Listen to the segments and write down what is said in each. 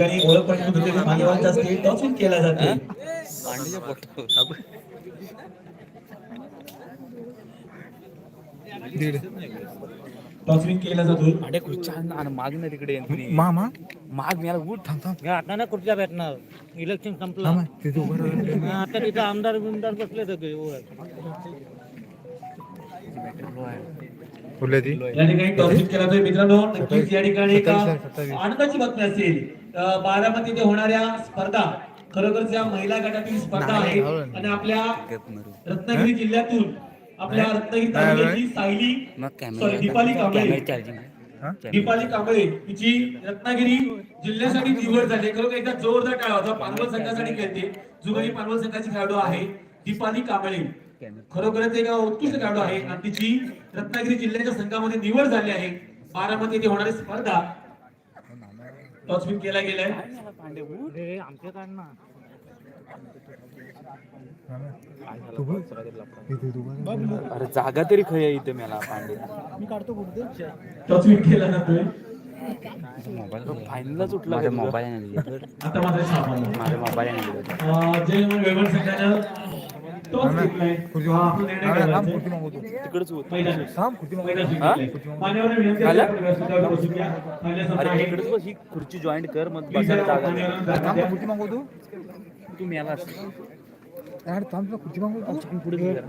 ठिकाणी ओळख पटवून होते ते मान्यवरांच्या स्टेट टॉपिंग केला जाते अंडीच्या पोटावर टॉपिंग केला जातो. अडे खुर्च्या आण आणि माग ना तिकडे एंट्री मामा माग मी उठ थांब थांब. आता ना खुर्च्या भेटणार. इलेक्शन संपलं. तिथे उभं. हा, आता तिथं आमदार बिमदार बसले सगळे या ठिकाणी केला मित्रांनो नक्कीच या ठिकाणी. आनंदाची बातमी असेल. अं, बारामती येथे होणाऱ्या स्पर्धा खरोखरच या महिला गटातील स्पर्धा आहे आणि आपल्या रत्नागिरी जिल्ह्यातून आपल्या रत्नागिरी तालुक्याची सायली सॉरी दीपाली कांबळे. हा? दीपाली कांबळे हिची रत्नागिरी जिल्ह्यासाठी निवड झाली खरोखर एकदा जोरदार टाळा होता. पानवल संघासाठी खेळते. जुगली पानवल संघाची खेळाडू आहे. दीपाली कांबळे. खरोखरच एक उत्कृष्ट खेळाडू आहे. आणि तिची रत्नागिरी जिल्ह्याच्या संघामध्ये निवड झाली आहे. बारामती येथे होणारी स्पर्धा टॉसपिन केला गेलाय अरे, जागा तरी खय आहे इथे मला पांडे. टॉसपिन केला जातोय फायनलच उठला माझ्या मोबाईल माझ्या मोबाईल जय संघानं. हा, मागवतो. आपला निर्णय हा, मागवतो. तिकडच होत मागवतो. हा? विनंती आहे, बसून घ्या. अरे आहे. बस ही खुर्ची जॉईंट कर मग बसायला जागा दे. मान्यवरांना थांब, जागा द्या. खुर्ची मागवतो. तू मेला मागवतो. पुढे गेला.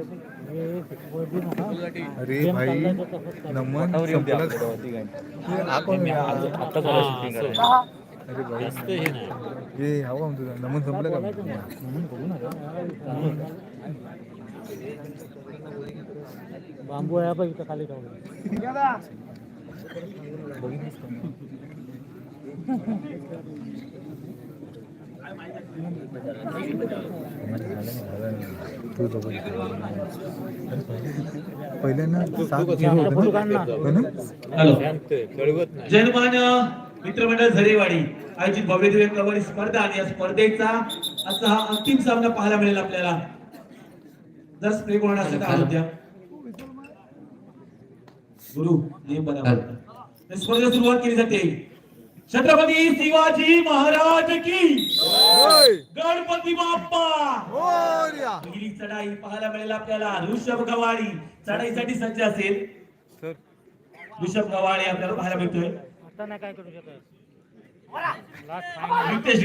अरे भाई नमन संपलं. करायला अरे भाई हे हवा म्हणतो तुला. नमन संपलं का? बांबू आहे बघ इथं खाली तू बघ. पहिल्यांदा सात होतं ना? ना? मित्रमंडळ झरेवाडी आयोजित भव्य दिव्य कबड्डी स्पर्धा आणि या स्पर्धेचा असा हा अंतिम सामना पाहायला मिळेल आपल्याला. जर स्प्रे कोण असेल तर द्या गुरु नियम बरोबर. तर स्पर्धेला सुरुवात केली जाते. छत्रपती शिवाजी महाराज की गणपती बाप्पा. पहिली चढाई पाहायला मिळेल आपल्याला. ऋषभ गवाडी चढाईसाठी सज्ज असेल. ऋषभ गवाडी आपल्याला पाहायला मिळतोय. आता नाही काय करू शकत. नक्कीच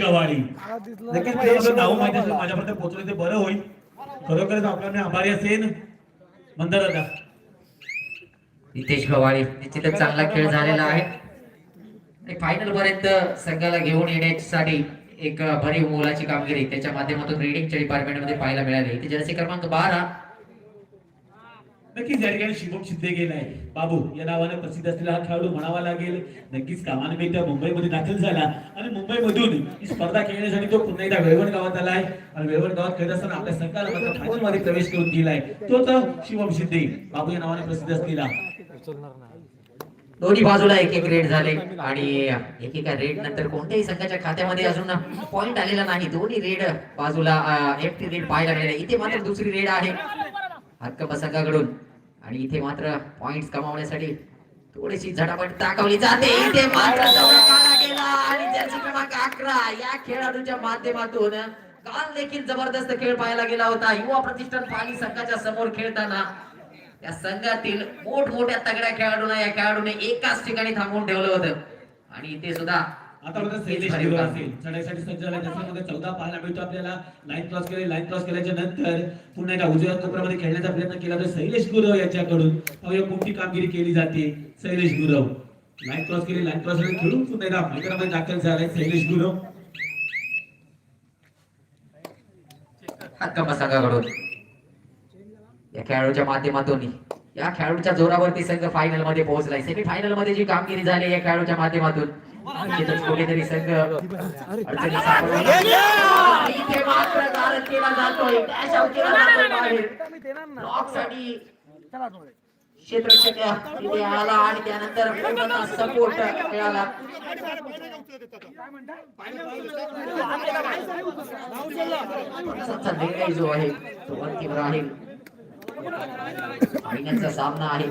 नाव माहिती असेल माझ्यापर्यंत पोहोचलं ते बरं होईल. खरोखरच आपल्याला आभारी असेल. मंदार दादा. नितेश गवाळे निश्चितच चांगला खेळ झालेला आहे. फायनल पर्यंत संघाला घेऊन येण्यासाठी एक भरीव मोलाची कामगिरी त्याच्या माध्यमातून रिडिंगच्या डिपार्टमेंटमध्ये पाहायला मिळाली. ती जर्सी क्रमांक बारा नक्कीच या ठिकाणी शिवम शिंदे गेलाय बाबू या नावाने प्रसिद्ध असलेला हा खेळाडू म्हणावा लागेल. नक्कीच कामानिमित्त मुंबईमध्ये दाखल झाला. आणि मुंबईमधून ही स्पर्धा खेळण्यासाठी तो पुन्हा एकदा वेळवण गावात आलाय आणि वेळवण गावात खेळत असताना आपल्या संघाला फायनलमध्ये प्रवेश करून दिलाय. तो तर शिवम शिंदे. बाबू या नावाने प्रसिद्ध असलेला. दोन्ही बाजूला एक एक रेड झाले. आणि एकेका रेड नंतर कोणत्याही संघाच्या खात्यामध्ये अजून पॉइंट आलेला नाही. दोन्ही रेड बाजूला एकटी रेड पाहायला मिळाली. इथे मात्र दुसरी रेड आहे. हक्क संघाकडून आणि इथे मात्र पॉइंट कमावण्यासाठी थोडीशी झटापट दाखवली जाते. इथे मात्र गेला आणि त्याची क्रमांक अकरा या खेळाडूच्या माध्यमातून काल देखील जबरदस्त खेळ पाहायला गेला होता. युवा प्रतिष्ठान पाणी संघाच्या समोर खेळताना या संघातील मोठमोठ्या तगड्या खेळाडूंना या खेळाडूने एकाच ठिकाणी थांबवून ठेवलं होतं. आणि इथे सुद्धा आता मात्र शैलेश गुरव असेल चढाईसाठी सज्ज झाला. त्याच्यामध्ये चौदा पाहायला मिळतो आपल्याला. लाईन क्रॉस केली लाईन क्रॉस केल्याच्यानंतर पुन्हा एका उजव्या कोपऱ्यामध्ये खेळण्याचा प्रयत्न केला तर शैलेश गुरव याच्याकडून कोणती कामगिरी केली जाते. शैलेश गुरव. लाईन क्रॉस केली लाईन क्रॉस खेळून पुन्हा एकदा मैदानामध्ये दाखल झालाय शैलेश गुरव. संघाकडून या खेळाडूच्या माध्यमातून. या खेळाडूच्या जोरावरती संघ फायनलमध्ये पोहोचलाय. सेमी फायनलमध्ये जी कामगिरी झाली या खेळाडूच्या माध्यमातून. कुठेतरी संघ अडचणीत सापडला. इथे मात्र गारद केला जातोय. डॅश आउट केला जातोय बाहेर ब्लॉकसाठी क्षेत्ररक्षक तिथे आला आणि त्यानंतर सपोर्ट मिळाला. निर्णय जो आहे तो अंतिम राहील. फायनलचा सामना आहे.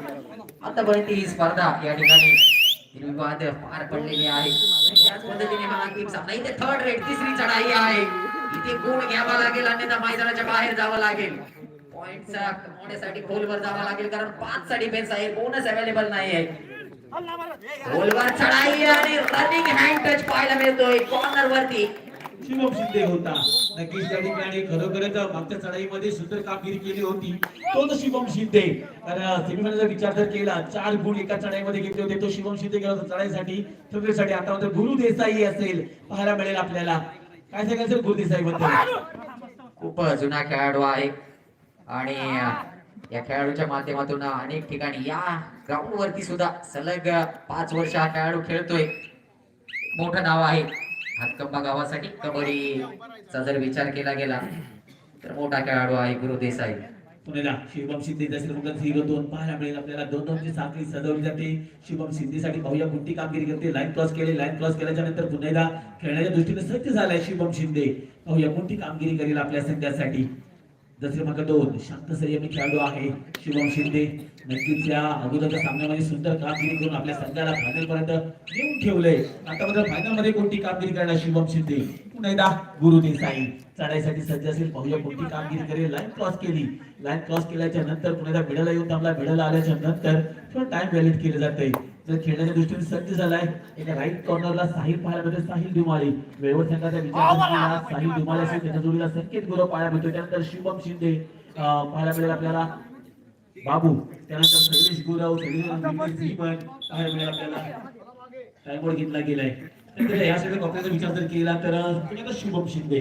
आतापर्यंत ही स्पर्धा या ठिकाणी निर्विवाद पार पडलेले आहे. त्याच पद्धतीने हा अंतिम सामना इथे थर्ड रेड तिसरी चढाई आहे. इथे गुण घ्यावा लागेल अन्यथा मैदानाच्या बाहेर जावं लागेल. पॉइंटचा कमवण्यासाठी खोलवर जावं लागेल कारण पाच चा डिफेन्स आहे बोनस अवेलेबल नाही आहे खोलवर चढाई आणि रनिंग हँड टच पाहायला मिळतोय. कॉर्नर वरती शिवम शिंदे होता. नक्कीच त्या ठिकाणी खरोखरच मागच्या चढाईमध्ये सुंदर कामगिरी केली होती. तोच शिवम शिंदे. कारण जर विचार जर केला. चार गुण एका चढाईमध्ये घेतले होते. तो शिवम शिंदे गेला होता चढाईसाठी. चढाईसाठी आता मात्र गुरु देसाई असेल. पाहायला मिळेल आपल्याला. काय सांगायचं गुरु देसाई बद्दल खूप जुना खेळाडू आहे. आणि या खेळाडूच्या माध्यमातून अनेक ठिकाणी या ग्राउंड वरती सुद्धा सलग पाच वर्ष हा खेळाडू खेळतोय. मोठं नाव आहे. हातकंबा गावासाठी कबड्डीचा जर विचार केला गेला तर मोठा खेळाडू आहे गुरु देसाई. पुण्याला शिवम शिंदे झिरो हिरो दोन पाहायला मिळेल आपल्याला दोन दोनची साखळी सजवली जाते. शिवम शिंदेसाठी भाऊया कोणती कामगिरी करते. लाईन क्रॉस केली लाईन क्रॉस केल्याच्यानंतर पुन्हा खेळण्याच्या दृष्टीने सज्ज झालाय शिवम शिंदे. भाऊया कोणती कामगिरी करेल आपल्या संघासाठी. जसे मग दोन शांत संयमी खेळाडू आहे शिवम शिंदे. नक्कीच या अगोदरच्या सामन्यामध्ये सुंदर कामगिरी करून आपल्या संघाला फायनल पर्यंत नेऊन ठेवलंय आता मात्र फायनलमध्ये कोणती कामगिरी करणार शिवम शिंदे? पुन्हा एकदा गुरु देसाई चढाईसाठी सज्ज असेल पाहूया कोणती कामगिरी करेल. लाईन क्रॉस केली. लाईन क्रॉस केल्याच्यानंतर पुन्हा एकदा मिडलला येऊन थांबला. मिडलला आल्याच्यानंतर थोडं टाइम व्हॅलिड केलं जातंय जर खेळण्याच्या दृष्टीने सज्ज झालाय एका राईट कॉर्नरला साहिल पाहायला मिळतो साहिल दुमाळी. वेळवर संघाचा विचार केला साहिल दुमाळी असेल त्याच्या जोडीला संकेत गुरु पाहायला मिळतो त्यानंतर शुभम शिंदे पाहायला मिळेल आपल्याला. बाबू त्यानंतर शैलेश गुरव पाहायला मिळेल आपल्याला. टाइमवर घेतला गेलाय. या सगळ्या कॉपऱ्याचा विचार जर केला तर शुभम शिंदे.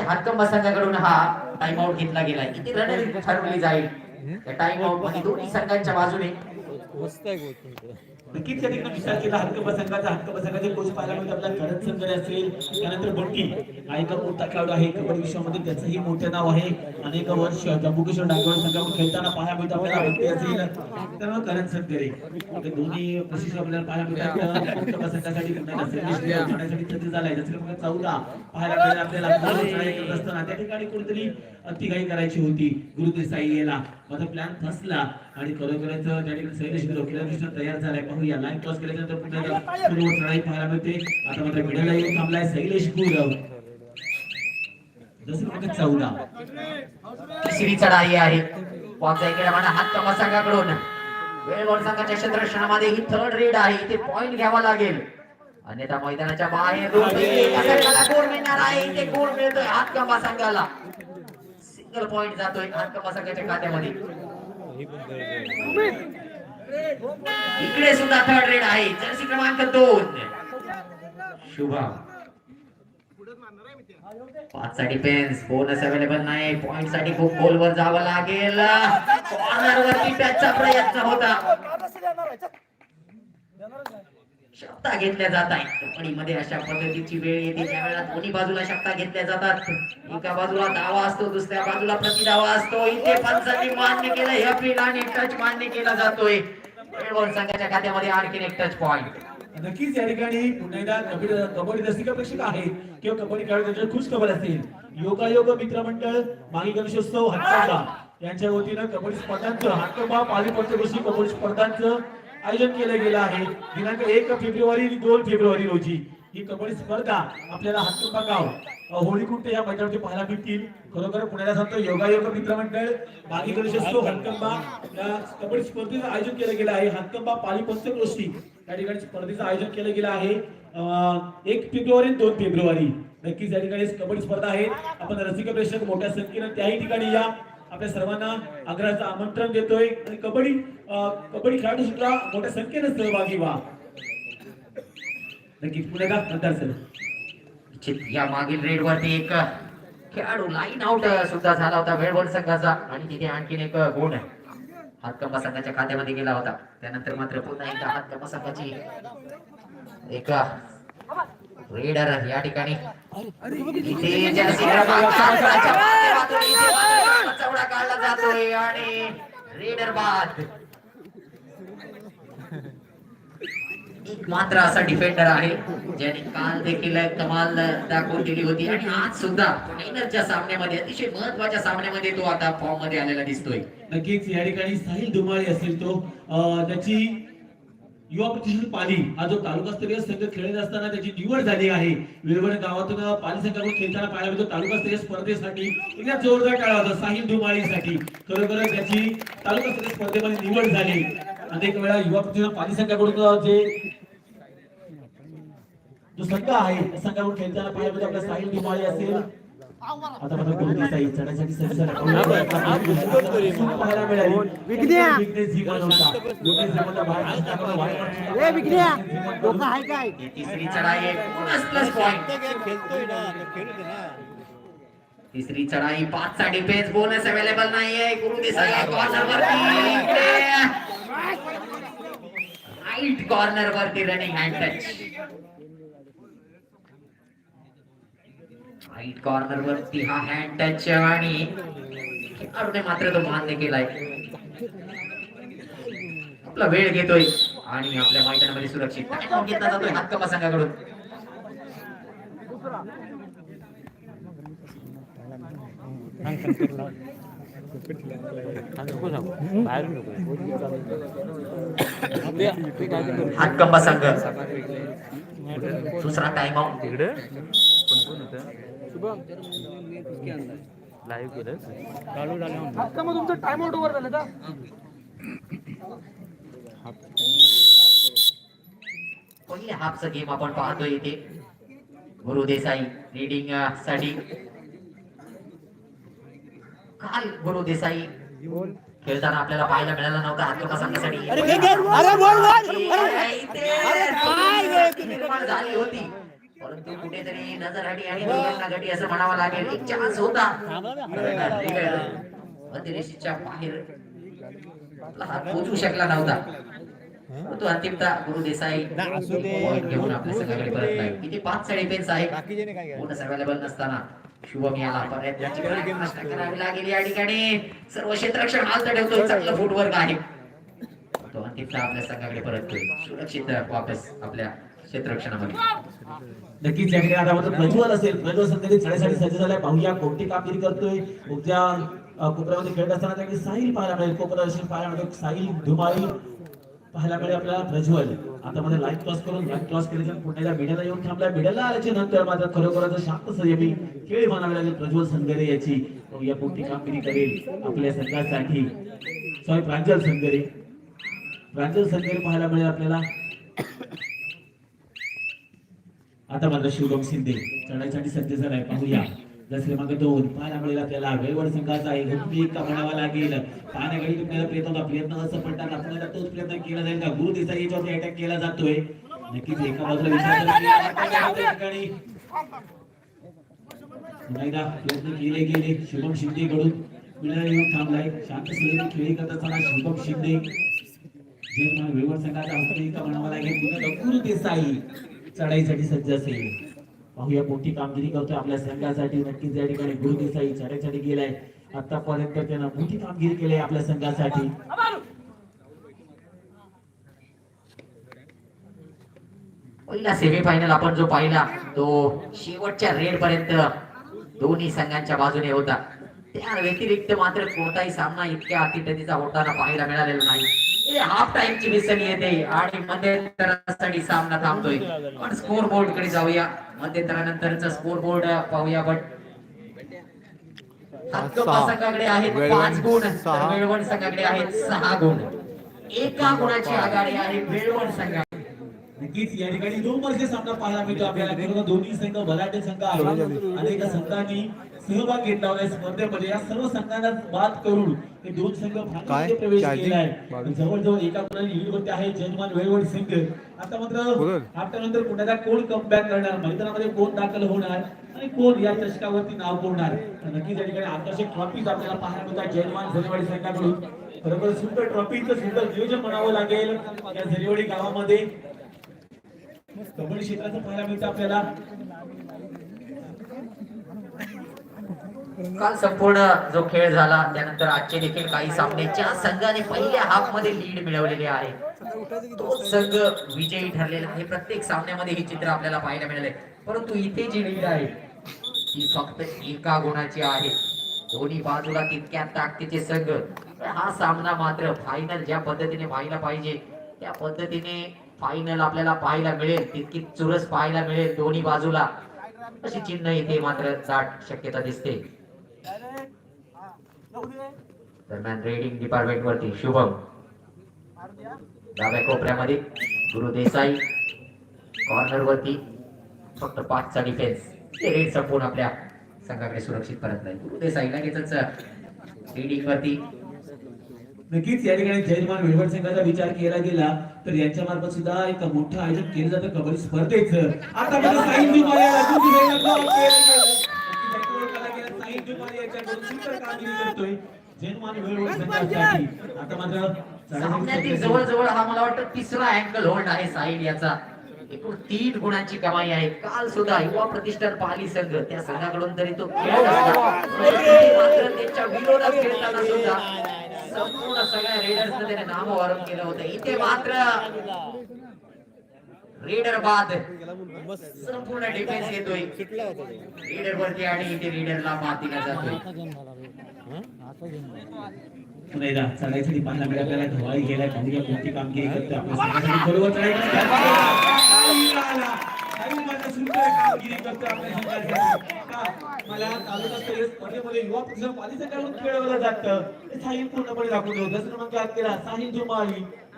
हातकंबा संघाकडून हा टाइम आउट घेतला गेलाय. किती रणनीती ठरवली जाईल? टाइम आउटमध्ये दोन्ही संघांच्या बाजूने. नक्कीच या ठिकाणी विचार केला हक्कबा संघाचा हक्कबा संघाचे कोच मिळते आपला करत संघ असेल त्यानंतर बंटी हा एक मोठा खेळाडू आहे कबड्डी विश्वामध्ये त्याचंही मोठे नाव आहे. अनेक वर्ष जम्बुकेश्वर डांगवड संघावर खेळताना पाहायला मिळतो आपल्याला बंटी असेल त्यामुळे करण संघरे ते दोन्ही प्रशिक्षक आपल्याला पाहायला मिळतात संघासाठी करण्यासाठी सज्ज झालाय. जसं चौदा पाहायला मिळेल आपल्याला. असताना त्या ठिकाणी कुठेतरी अतिघाई करायची होती. गुरु देसाई याला. माझा प्लॅन फसला. आणि खरोखरच त्या ठिकाणी शैलेश गुरु केल्या तयार झालाय. पाहूया. लाईन क्रॉस केल्यानंतर पुन्हा चढाई पाहायला मिळते. आता मात्र मिडल थांबलाय शैलेश गुरव. जसं चौदा. तिसरी चढाई आहे. पॉपचा इकडे म्हणा संघाकडून. वेळ संघाच्या क्षेत्ररक्षणामध्ये ही थर्ड रेड आहे. इथे पॉइंट घ्यावा लागेल. अन्यथा मैदानाच्या बाहेर गोल मिळणार आहे. इथे गोल मिळतोय हातकंबा संघाला. सिंगल पॉइंट जातोय हातकंबा संघाच्या खात्यामध्ये. इकडे सुद्धा थर्ड रेड आहे. जर्सी क्रमांक दोन. शुभा पाच साठी पेन्स बोनस अवेलेबल नाही. पॉइंटसाठी खूप खोलवर जावं लागेल. कॉर्नर वरती त्याचा प्रयत्न होता. शक्ता घेतल्या जात आहे कबड्डीमध्ये अशा पद्धतीची वेळ येते. ज्यावेळेला दोन्ही बाजूला शक्ता घेतल्या जातात. एका बाजूला दावा असतो दुसऱ्या बाजूला प्रतिदावा असतो. इथे पंचांनी मान्य केलं. हे अपील आणि टच मान्य केला जातोय. वेळवर संघाच्या खात्यामध्ये आणखीन एक टच पॉइंट नक्कीच या ठिकाणी पुन्हा एकदा कबड्डी कबड्डी रसिक प्रेक्षक आहे किंवा कबड्डी खेळाडू त्यांच्यावर खुश खबर असेल योगायोग मित्रमंडळ मागी गणेशोत्सव हातकंबा यांच्या वतीनं कबड्डी स्पर्धांचं हातकंबा पाली दिवशी कबड्डी स्पर्धांचं आयोजन केलं गेलं आहे. दिनांक एक फेब्रुवारी आणि दोन फेब्रुवारी रोजी ही कबड्डी स्पर्धा आपल्याला हातकंबा गाव होळीकुंट या मैदानावरती पाहायला मिळतील खरोखर पुण्याला सांगतो योगायोग मित्रमंडळ मागी गणेशोत्सव हातकंबा या कबड्डी स्पर्धेचं आयोजन केलं गेलं आहे. हातकंबा पाली गोष्टी त्या ठिकाणी स्पर्धेचं आयोजन केलं गेलं आहे. एक फेब्रुवारी आणि दोन फेब्रुवारी. नक्कीच या ठिकाणी कबड्डी स्पर्धा आहे. आपण रसिक प्रेक्षक मोठ्या संख्येनं त्याही ठिकाणी या. आपल्या सर्वांना आग्रहाचं आमंत्रण देतोय. आणि कबड्डी कबड्डी खेळाडू सुद्धा मोठ्या संख्येनं सहभागी व्हा. नक्कीच पुढे का नंतर सर या मागील रेड वरती एक खेळाडू लाईन आउट सुद्धा झाला होता. वेळवड संघाचा. आणि तिथे आणखीन एक गुण आहे. हातकंबा संघाच्या खात्यामध्ये गेला होता. त्यानंतर मात्र पुन्हा एकदा हातकंबा संघाची एक रेडर या ठिकाणी. चवडा काढला जातोय आणि रेडर बाद एक मात्र असा डिफेंडर आहे ज्याने काल देखील कमाल दाखवून दिली होती. आणि आज सुद्धा फायनलच्या सामन्यामध्ये अतिशय महत्त्वाच्या सामन्यामध्ये तो आता फॉर्ममध्ये आलेला दिसतोय. नक्कीच या ठिकाणी साहिल धुमाळे असेल तो. त्याची युवा प्रतिष्ठित पाली हा जो तालुकास्तरीय संघ खेळत असताना त्याची निवड झाली आहे. वेळवण गावातून पाली संघाकडून खेळताना पाहायला मिळतो तालुकास्तरीय स्पर्धेसाठी एकदा जोरदार टाळा होता साहिल धुमाळीसाठी खरोखर त्याची तालुकास्तरीय स्पर्धेमध्ये निवड झाली. अनेक वेळा युवा प्रतिष्ठान पाली संघाकडून जे जो संघ आहे त्या संघाकडून खेळताना पाहायला मिळतो आपला साहिल धुमाळी असेल. आता मात्र कोणी दिसाई चढायसाठी सज्ज झाला. पाहायला मिळाली. विघ्नेश झिगार होता. योगेश झिगारला बाहेर टाकलं, बाहेर डोका आहे काय? ही तिसरी चढाई प्लस प्लस पॉइंट तिसरी चढाई पाच चा डिफेन्स बोनस अवेलेबल नाहीये गुरु देसाई कॉर्नर वरती. राईट कॉर्नर वरती running hand touch right corner वरती हा हँड टच आणि खेळाडूने मात्र तो मान्य केलाय. आपला वेळ घेतोय आणि आपल्या मैदानामध्ये सुरक्षित. घेतला जातोय हातकपा संघाकडून. नको सांगू हातकंबा संघ दुसरा टाइम आउट तिकडे? कोण कोण होतं? शुभम लाईव्ह केलं चालू झाले मग तुमचं टाइम आउट ओव्हर झालं का? पहिल्या हाफचा गेम आपण पाहतोय इथे. गुरु देसाई लीडिंगसाठी काल गुरु देसाई? खेळताना आपल्याला पाहायला मिळाला नव्हता इथे. निर्माण झाली होती. परंतु कुठेतरी नजर हटी आणि दोघांना गटी असं म्हणावं लागेल एक चान्स होता. मध्यरेषेच्या बाहेर हात पोचू शकला नव्हता. परंतु अंतिमता गुरु देसाई. घेऊन आपल्या संघाकडे परत नाही. किती पाच चा डिफेन्स आहे बोनस अवेलेबल नसताना शुभम याला पर्याय प्रयत्न करावी लागेल या ठिकाणी. सर्व ठेवतोय. चांगलं फुटवर्क आहे. तो अंतिमता आपल्या संघाकडे परततोय सुरक्षित वापस आपल्या नक्कीच या ठिकाणी आता मात्र प्रज्वल असेल प्रज्वल सज्ज झालाय पाहूया कोणती कामगिरी करतोय. उद्या कोपऱ्यामध्ये खेळत असताना साहिल पाहायला मिळेल. कोपरा असेल पाहायला मिळेल साहिल धुमाळी. पाहायला आपल्याला प्रज्वल. आता मध्ये लाईव्ह क्रॉस करून लाईव्ह क्रॉस केले पुण्याला भिड्याला येऊन थांबला. भिड्याला आल्याच्यानंतर मात्र खरोखरच शांत संयमी खेळ म्हणावे लागेल प्रज्वल संगरे याची. या कोणती कामगिरी करेल आपल्या संघासाठी. सॉरी प्रांजल संगरे. प्रांजल संगरे पाहायला मिळेल आपल्याला आता माझा शिवराम शिंदे चढाईसाठी सज्ज झालाय. पाहूया. जस मागे दोन पाहायला मिळेल आपल्याला वेळवर संघाचा आहे हुकमी का म्हणावा लागेल. पाण्याकडे तुम्हाला प्रयत्न होता प्रयत्न असं पडतात आपण तोच प्रयत्न केला जाईल का? गुरु देसाई याच्यावरती अटॅक केला जातोय. नक्कीच एका बाजूला विचार ठिकाणी. प्रयत्न केले गेले शुभम शिंदे कडून मिळाला येऊन थांबलाय. शांत सुरेने खेळी करत असताना शुभम शिंदे. जे वेळवर वेळवड संघाचा हुकमी का म्हणावा लागेल. पुन्हा गुरु देसाई. चढाईसाठी सज्ज असेल. पाहूया मोठी कामगिरी करतोय. आपल्या संघासाठी नक्कीच या ठिकाणी गुरुदेसाई देसाई गेलाय. आतापर्यंत त्यानं मोठी कामगिरी केली आहे आपल्या संघासाठी? पहिला सेमीफायनल आपण जो पाहिला तो शेवटच्या रेड पर्यंत दोन्ही संघांच्या बाजूने होता. त्या व्यतिरिक्त मात्र कोणताही सामना इतक्या अतिटतीचा होताना पाहायला मिळालेला नाही. हाफ टाइमची मिसळी येते आणि मध्यंतरासाठी सामना थांबतोय. पण स्कोर बोर्डकडे जाऊया. मध्यंतरानंतरचा स्कोर बोर्ड पाहूया हक्कपा संघाकडे आहेत पाच गुण. वेळवण संघाकडे आहेत सहा गुण. एका गुणाची आघाडी आहे वेळवण संघा. नक्कीच या ठिकाणी दोन वर्षे सामना पाहायला मिळतो. आपल्याला दोन्ही संघ भराटे संघ आहेत अनेक संघांनी सहभाग घेतला होता स्पर्धेमध्ये या सर्व संघांना बाद करून हे दोन संघ फायनलमध्ये प्रवेश? केलाय बावीस. जवळजवळ एका गुणाने लीड होते आहे जजमान वेळवड संघ आता मात्र बोल. नंतर पुण्याला कोण कमबॅक करणार? मैदानामध्ये कोण दाखल होणार? आणि कोण या चषकावरती नाव कोरणार? तर नक्कीच या ठिकाणी आकर्षक ट्रॉफीज आपल्याला पाहायला मिळतात जयमान झरेवाडी संघाकडून. खरोखर सुंदर ट्रॉफीचं सुंदर नियोजन म्हणावं लागेल. या झरेवाडी गावामध्ये कबड्डी क्षेत्राचं पाहायला मिळतं आपल्याला. काल संपूर्ण जो खेळ झाला त्यानंतर आजचे देखील काही सामने ज्या संघाने पहिल्या हाफमध्ये लीड मिळवलेली आहे. तो संघ विजयी ठरलेला आहे. प्रत्येक सामन्यामध्ये हे चित्र आपल्याला पाहायला मिळाले परंतु इथे जी लीड आहे ती फक्त एका गुणाची आहे. दोन्ही बाजूला तितक्या ताकदीचे संघ. हा सामना मात्र फायनल ज्या पद्धतीने व्हायला पाहिजे त्या पद्धतीने फायनल आपल्याला पाहायला मिळेल. तितकी चुरस पाहायला मिळेल दोन्ही बाजूला. अशी चिन्ह इथे मात्र दाट शक्यता दिसते. दरम्यान रेडिंग डिपार्टमेंट वरती शुभम. डाव्या कोपऱ्यामध्ये गुरु देसाई. कॉर्नर वरती फक्त पाचचा डिफेन्स ते रेड संपून आपल्या संघाकडे सुरक्षित परत नाही. गुरु देसाई लगेचच रेडिंग वरती. नक्कीच या ठिकाणी जयमान विळवड संघाचा विचार केला गेला तर यांच्या मार्फत सुद्धा एक मोठं आयोजन केलं जातं. कबड्डी स्पर्धेचं. आता मला साईन जुमारे याला दुसरी साईडला block केलं गेलं. नक्कीच control केला जुमारे याच्याकडून सुंदर कामगिरी करतोय. जयमान विळवड संघासाठी आता मात्र सामन्यातील चढाई जवळजवळ हा मला वाटतं तिसरा अँगल होल्ड आहे साईड याचा. एकूण तीन गुणांची कमाई आहे. काल सुद्धा युवा प्रतिष्ठान पाली संघ. त्या संघाकडून तरी तो मात्र त्यांच्या विरोधात खेळताना सुद्धा संपूर्ण सगळ्या रेडर्सने त्याने नामोहरम केलं होतं. इथे मात्र रेडर बाद संपूर्ण डिफेन्स येतोय. रेडर वरती आणि इथे रेडरला बाद दिला जातोय. आता गेम झाला रे. हं? आता गेम झाला. पुन्हा एकदा चढाईसाठी पाहायला मिळालं आपल्याला कोणती कामगिरी करतो आपल्या बरोबर कामगिरी करतो आपल्या स्पर्धेमध्ये युवा पालिका खेळवलं जातं. ते साहिल पूर्णपणे दाखवून देऊ दस क्रमांक केला साहिल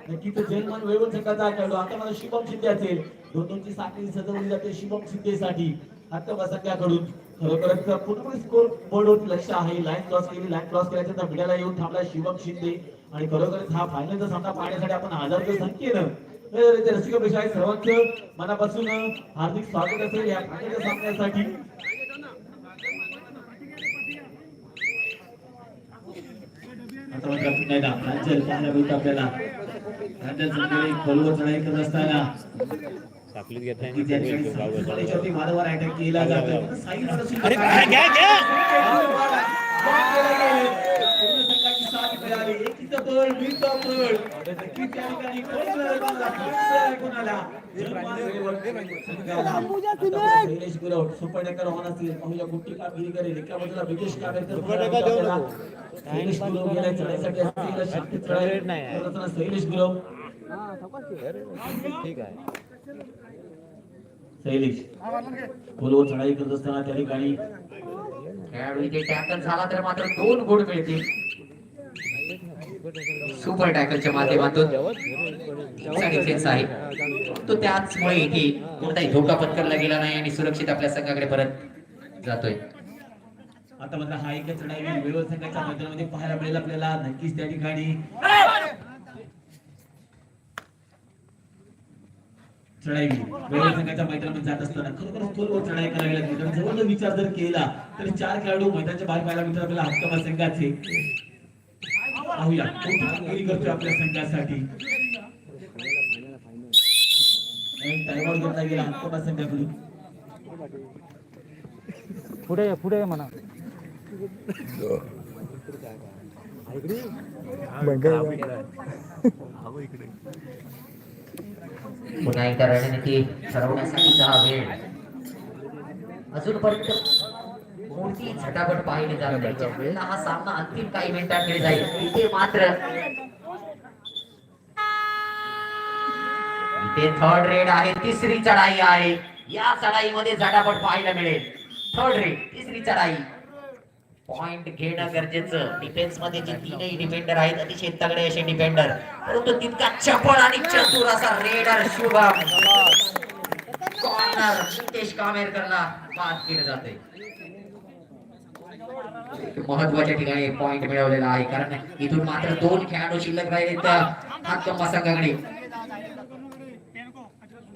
जुमाली नक्कीच जयमान वेळवण संघाचा खेळलो आता मला शुभम शिंदे असेल. दोन दोनची साखळी सजवली जाते शुभम शिंदेसाठी. आता संघाकडून खरोखरच पूर्णपणे स्कोर बोर्डवर लक्ष आहे. लाईन क्रॉस केली लाईन क्रॉस केल्याच्या भिड्याला येऊन थांबला शिवम शिंदे. आणि खरोखरच हा फायनलचा सामना पाहण्यासाठी आपण हजारच्या संख्येनं तर इथे रसिक प्रेक्षक सर्वांचं मनापासून हार्दिक स्वागत असेल या फायनलच्या सामन्यासाठी. आता मात्र पुन्हा एकदा प्रांजल पाहायला मिळतं आपल्याला साखलीत साई अरे काय घ्या घ्या पूर्ण संघाची साथ मिळाली त्या ठिकाणी कोणाला? संघाला. आता शैलेश गुरव सुपर्णकर ऑन असतील पाहूया कुठली कामगिरी करेल? एका बाजूला विकेश कामेरकर सुपर्णकर देऊ नको. शैलेश गुरव गेलाय चढाईसाठी. असतील शांती चढाई. रेड नाही. आहे. करत असताना शैलेश गुरव. ठीक आहे. शैलेश खोलवर चढाई करत असताना त्या ठिकाणी टॅकल झाला तर मात्र दोन गुण मिळतील. सुपर टॅकलच्या माध्यमातून तीनचा डिफेन्स आहे तो त्याचमुळे इथे कोणताही धोका पत्करला गेला नाही आणि सुरक्षित आपल्या संघाकडे परत जातोय. आता मात्र हा एक चढाई वेळ संघाच्या मैदानामध्ये पाहायला मिळेल आपल्याला नक्कीच त्या ठिकाणी. चढाई वेळवर संघाच्या मैदानामध्ये जात असताना खरोखर खोलवर चढाई करावी लागली. कारण जवळ विचार जर केला तर चार खेळाडू मैदानाच्या बाहेर पाहायला मिळतात. आपल्याला हक्कमा संघाचे पाहूया. करतोय आपल्या संघासाठी? घेतला गेला. संघाकडून? पुढे ये, पुढे ये म्हणा. पुन्हा एकदा रणनीती ठरवण्यासाठीचा वेळ. अजूनपर्यंत कोणती झटापट पाहिली जात नाही. हा सामना अंतिम काही मिनिटांकडे जाईल. इथे मात्र इथे थर्ड रेड आहे तिसरी चढाई आहे. या चढाईमध्ये झटापट पाहायला मिळेल. थर्ड रेड तिसरी चढाई. पॉइंट घेणं गरजेचं. डिफेन्समध्ये जे तीनही डिफेंडर आहेत अतिशय तगडे असे डिफेंडर परंतु तितका चपळ आणि चतुर असा रेडर शुभम. कॉर्नर नितेश कामेरकरला बाद केलं जाते महत्त्वाच्या ठिकाणी पॉइंट मिळवलेला आहे. कारण इथून मात्र दोन खेळाडू शिल्लक राहिले हातकंबा संघाकडे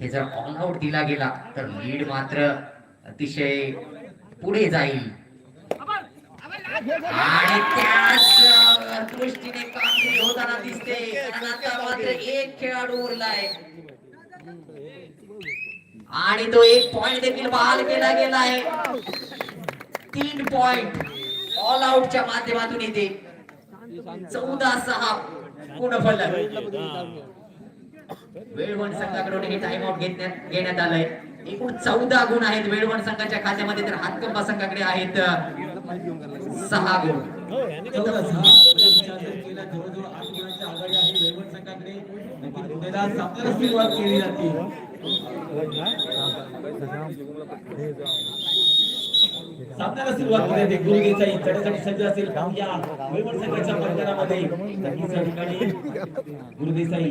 ते जर ऑल आउट दिला गेला तर लीड मात्र अतिशय पुढे जाईल. आणि त्याच दृष्टीने कामगिरी होताना दिसते. आता मात्र एक खेळाडू उरलाय. आणि तो एक पॉइंट देखील बहाल केला गेला आहे. तीन पॉइंट ऑल आउटच्या माध्यमातून येते चौदा सहा गुणफलक वेळवण संघाकडून हे टाइम आउट घेण्यात घेण्यात आलंय. एकूण चौदा गुण आहेत. वेळवण संघाच्या खात्यामध्ये तर हातकंबा संघाकडे आहेत सहा गुण. म्हणजे जवळजवळ आठ गुणांची आघाडी आहे वेळवण संघाकडे. सुरुवात केली जाते. सामन्याला सुरुवात होते. ते गुरुगेचा देसाई चढ्यासाठी सज्ज असेल. या वैभव संघाच्या मैदानामध्ये नक्कीच ठिकाणी गुरुदेसाई देसाई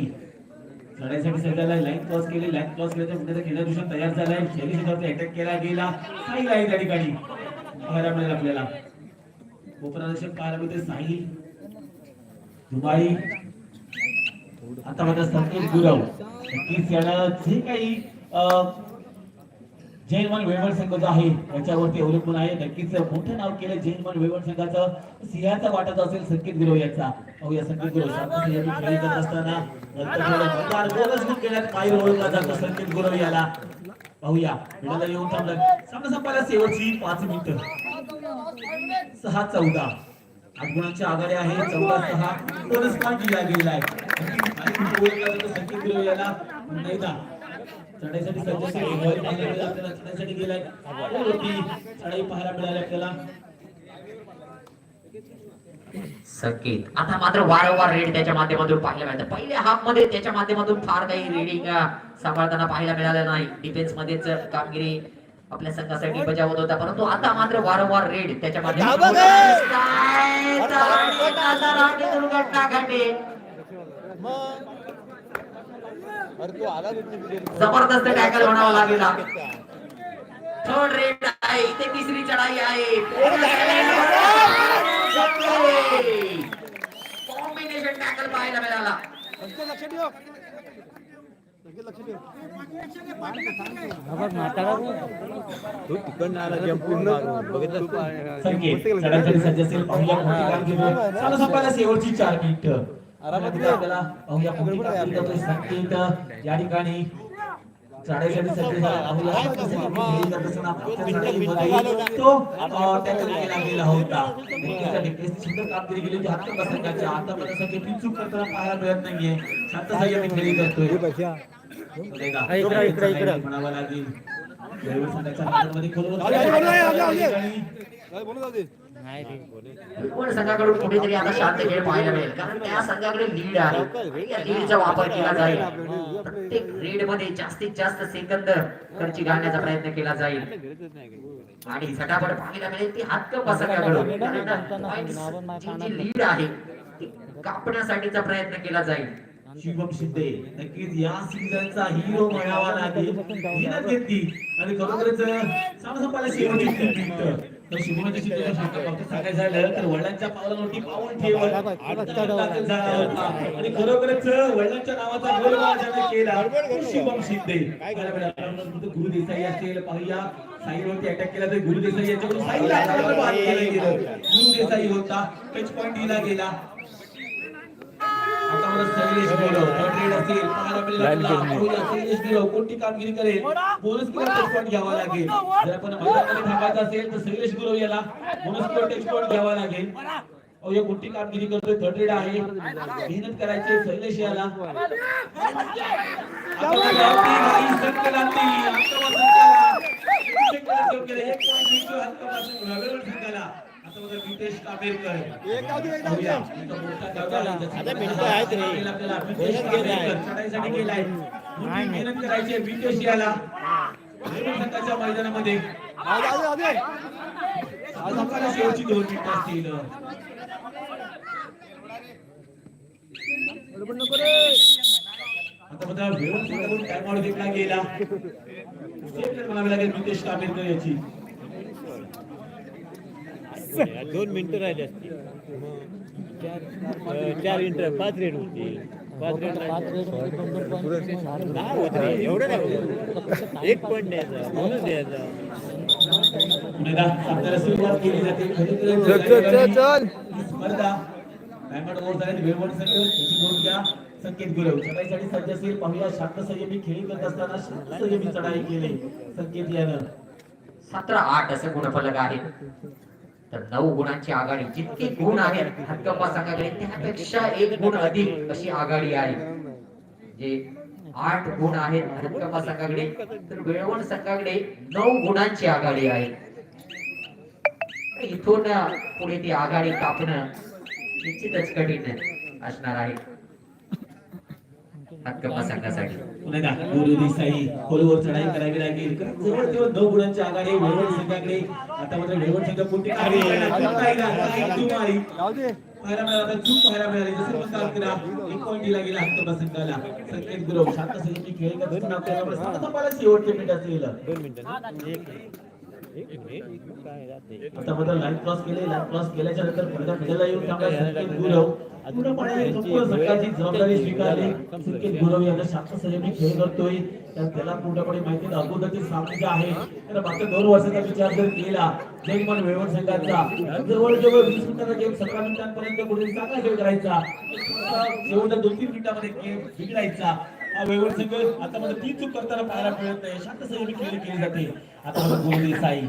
लढाईसाठी सध्याला लाईन क्रॉस केली. लाईन क्रॉस केल्याच्या पुढे खेळा दुसरा तयार झालाय शैली सुद्धा अटॅक केला गेला. साई आहे त्या ठिकाणी. पाहायला मिळेल आपल्याला. उपप्रदर्शक पाहायला मिळते. साई. दुबाई. आता माझा संतोष गुरव. नक्कीच याला जे काही अं, जैनमन वेवळ संघ जो आहे याच्यावरती अवलंबून आहे. नक्कीच मोठं नाव केलं जैनमन वेवळ संघाचं. सिंहाचा वाटत असेल संकेत गुरव याचा. अहो या संकेत गुरव शांत खेळी करत असताना नंतर केल्यात पाय ओळखला जातो संकेत गुरव याला. पाहूया विडाला येऊन थांबलं. सामना संपायला शेवटची पाच मिनिटं. सहा चौदा. आठ गुणांची आघाडी आहे. चौदा सहा. बोनस पॉईंट दिला गेलेला आहे संकेत गुरव याला. पुन्हा चढाईसाठी सज्ज असेल गोवारी पाहायला मिळाली आपल्याला चढाईसाठी गेलाय गोल होती चढाई पाहायला मिळाली आपल्याला. संकेत. आता मात्र वारंवार रेड त्याच्या माध्यमातून पाहायला मिळतं पहिल्या हाफमध्ये त्याच्या माध्यमातून फार काही रेडिंग सांभाळताना पाहायला मिळालं नाही. डिफेन्स मध्येच कामगिरी आपल्या संघासाठी बजावत होता. परंतु आता मात्र वारंवार रेड त्याच्या माध्यमातून दुर्घटना घडली. जबरदस्त टॅकल म्हणावं लागेल थर्ड रेड आहे इथे तिसरी चढाई आहे. कॉम्बिनेशन टॅकल पाहायला मिळाला. तो तिकडनं आला जंपून बघितलं सज्ज असेल पाहूया शेवटची चार मिनिट संकेत या ठिकाणी चढाईसाठी संकेत तो केला गेला होता. नक्कीच डिफेन्स सुंदर कामगिरी केली होती. हात संघाच्या आतापर्यंत संकेत चूक करताना पाहायला मिळत नाहीये. शांत संयमी खेळी करतोय. बघा. हा, इकडं, इकडं, इकडं. म्हणावं लागेल. संघाकडून कुठेतरी आता शांत खेळ पाहायला मिळेल? कारण त्या संघाकडे लीड आहे. या लीडचा वापर केला जाईल. प्रत्येक रेडमध्ये जास्तीत जास्त सेकंद खर्ची घालण्याचा प्रयत्न केला जाईल. आणि झटापट पाहायला मिळेल ती हातकप संघाकडून कारण लीड आहे ती कापण्यासाठीचा प्रयत्न केला जाईल. शिवम शिंदे नक्कीच या सीझनचा हिरो म्हणावा लागेल. हिरत घेतली आणि खरोखरच सामना संपायला शेवटची सांगायचं झालं तर वडिलांच्या पावलावरती पाऊल ठेवत आणि खरोखरच वडिलांच्या नावाचा गोल ज्याने केला शिवम शिंदे. गुरु देसाई असेल पाहूया. साईवरती अटॅक केला तर गुरु देसाई याच्याकडून साईला गुरु देसाई होता. टच पॉईंट दिला गेला. कोणती कामगिरी करेल? बोनस पॉईंट घ्यावा लागेल. जर आपण मैदानामध्ये थांबायचं असेल तर शैलेश गुरव याला बोनस पॉईंट घ्यावा लागेल. अहो या कोणती कामगिरी करतोय? थर्ड रेड आहे. मेहनत करायची शैलेश याला. एक मेहनत करायची विकेश याला संघाच्या मैदानामध्ये शेवटची दोन मिनिट असतील आता बघा व्यवस्थित घेतला गेला लागेल मितेश कापेरकर याची. दोन मिनिटं राहिले असतील. चार चार इंटर पाच रेड होतील पाच रेड. नाही होत रे एवढं नाही होत. एक पॉईंट द्यायचा द्यायचा. स्पर्धा घ्या संकेत गुरव. चढाईसाठी सज्ज असेल पाहूया शांत संयमी खेळी करत असताना शांत संयमी चढाई केली. संकेत यानं. सतरा आठ असे गुणफलक आहेत तर नऊ गुणांची आघाडी जितकी गुण आहे हक्कप्पा संघाकडे त्यापेक्षा एक गुण अधिक अशी आघाडी आहे. जे आठ गुण आहेत हक्कप्पा संघाकडे तर वेळवण संघाकडे नऊ गुणांची आघाडी आहे. इथून पुढे ती आघाडी कापणं निश्चितच कठीण असणार आहे. हक्कपा संघासाठी पुन्हा एकदा गुरु देसाई खोलवर चढाई करावी लागेल कारण जवळ जवळ नऊ गुणांची आघाडी वेळवण संघाकडे आता मात्र वेवड संघ कोणती कार्य मारी. जाऊ दे. पाहायला मिळाला आता चूक पाहायला मिळाली जसं म्हणतात करा? एक पॉईंट दिला गेला संघाला संकेत गुरव शांत संघाची खेळ असताना आपल्याला दोन मिनिटं एक एक आता लाईन क्रॉस केले लाईन क्रॉस केल्याच्यानंतर पुढच्या येऊन संकेत गुरव. पूर्णपणे संपूर्ण संघाची जबाबदारी स्वीकारली. संकेत गुरव यांना शांत संयमी खेळ करतोय. तर त्याला पूर्णपणे माहिती आहे अगोदरचे आहे त्याला मागच्या दोन वर्षाचा विचार जर केला जयमान वेळवण संघाचा जवळ जवळ वीस मिनिटाचा गेम सतरा मिनिटांपर्यंत कुठे चांगला खेळ करायचा. शेवटच्या दोन तीन मिनिटामध्ये गेम बिघडायचा हा संघ आता मध्ये ती चूक करताना पाहायला मिळत नाही. शांत संयमी खेळ केली जाते. आता मला गुरु देसाई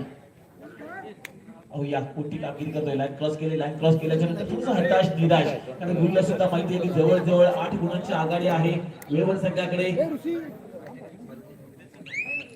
अहो या कोणती कामगिरी करतोय लाईन क्रॉस केली लाईन क्रॉस केल्याच्यानंतर थोडंसं हताश निराश. कारण गुरुला सुद्धा माहिती आहे की जवळ जवळ आठ गुणांची आघाडी आहे वेळवण संघाकडे.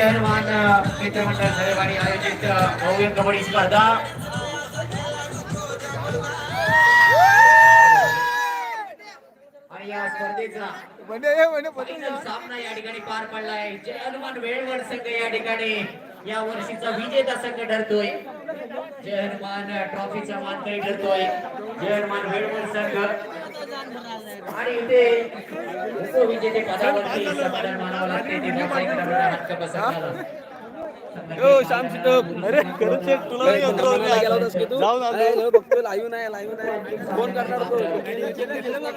हनुमान मित्रमंडळ सरेवाडी आयोजित भव्य कबड्डी स्पर्धा. आणि या स्पर्धेचा. सामना या ठिकाणी पार जय हनुमान वेळवड संघ या ठिकाणी. या वर्षीचा विजेता संघ ठरतोय. जय हनुमान ट्रॉफीचा मानकरी ठरतोय. जय हनुमान वेळवड संघ. आणि इथे उपविजेते पदावरती समाधान मानावं लागते ते हक्क बसवण्याला. यो श्याम सिटप अरे खरंच एक तुला नाही उतरवलं. जाऊन आलो बघतो लाईव्ह नाही लाईव्ह नाही फोन करणार तो अभिनंदन.